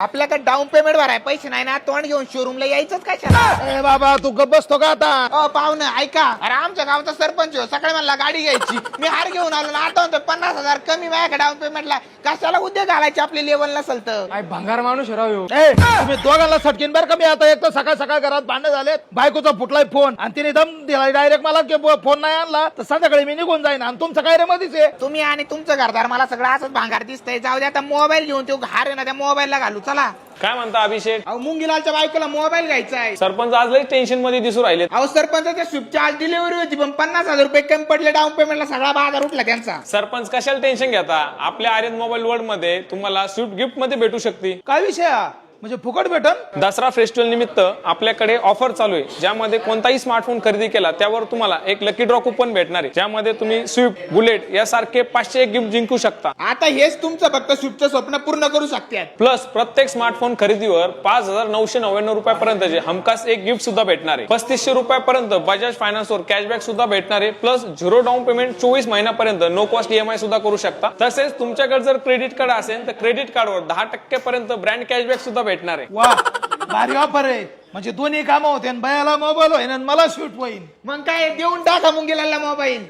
आपल्याकडे down payment भराय पैसे नाही ना तोंड घेऊन शोरूमला यायचंच कशाला? ए बाबा तू गप बसतो का आता? अ पाहुणं ऐका. अरे आमच्या गावचा सरपंच हो. सकाळी मला गाडी घ्यायची. मी हार घेऊन आलो ना आता म्हणतो पन्नास हजार कमी माझ्याकडे डाऊन पेमेंटला कशाला उद्योग घालायचे आपली लेवल नसल तर? काय भंगार माणूस राव ह्यो. ए! तुम्ही दोघांना सटकीन बरं का मी आता एक तर सकाळ सकाळ घरात भांडण झालेत. बायकोचा फुटलाय फोन. आणि तिने दम दिलाय डायरेक्ट मला की फोन नाही आणला. तर संध्याकाळी मी निघून जाईन. आणि तुमचं काय रे मध्येच आहे? तुम्ही आणि तुमचं घरदार मला सगळं असंच भांगार दिसतंय. जाऊ दे आता मोबाईल घेऊन तो हार आहे ना त्या मोबाईलला घालू. चला काय म्हणता अभिषेक? अहो मुंगीलालच्या बायकोला मोबाईल घ्यायचा आहे सरपंच आज लई टेन्शनमध्ये दिसू राहिले. अहो सरपंचाच्या स्विफ्टची आज डिलिव्हरी होती पण पन्नास हजार रुपये कमी पडले डाऊन पेमेंटला सगळा बाजार उठला त्यांचा. सरपंच कशाला टेन्शन घेता? आपल्या आर्यन मोबाईल वर्ल्डमध्ये तुम्हाला स्विफ्ट गिफ्टमध्ये भेटू शकते. काय विषय? हा म्हणजे फुकट भेटन? दसरा फेस्टिवल निमित्त आपल्याकडे ऑफर चालू आहे. ज्यामध्ये कोणताही स्मार्टफोन खरेदी केला त्यावर तुम्हाला एक लकी ड्रॉ कुपन भेटणार आहे. ज्यामध्ये तुम्ही स्विफ्ट बुलेट यासारखे पाचशे एक गिफ्ट जिंकू शकता. आता हेच तुमचं फक्त स्विफ्टचं स्वप्न पूर्ण करू शकतात. प्लस प्रत्येक स्मार्टफोन खरेदीवर पाच हजार नऊशे नव्याण्णव रुपयापर्यंतचे हमखास एक गिफ्ट सुद्धा भेटणार आहे. पस्तीसशे रुपयापर्यंत बजाज फायनान्सवर कॅशबॅक सुद्धा भेटणार आहे. प्लस झिरो डाऊन पेमेंट चोवीस महिन्यापर्यंत नो कॉस्ट ईएमआय सुद्धा करू शकता. तसेच तुमच्याकडे जर क्रेडिट कार्ड असेल तर क्रेडिट कार्डवर दहा टक्क्यापर्यंत ब्रँड कॅशबॅक सुद्धा भेटणार आहे. वा भारी ऑफर आहे. म्हणजे दोन्ही कामं होते आणि बयाला मोबाईल होईन आणि मला स्वीट होईन. मग काय देऊन टाका मुंगीलालला मोबाईल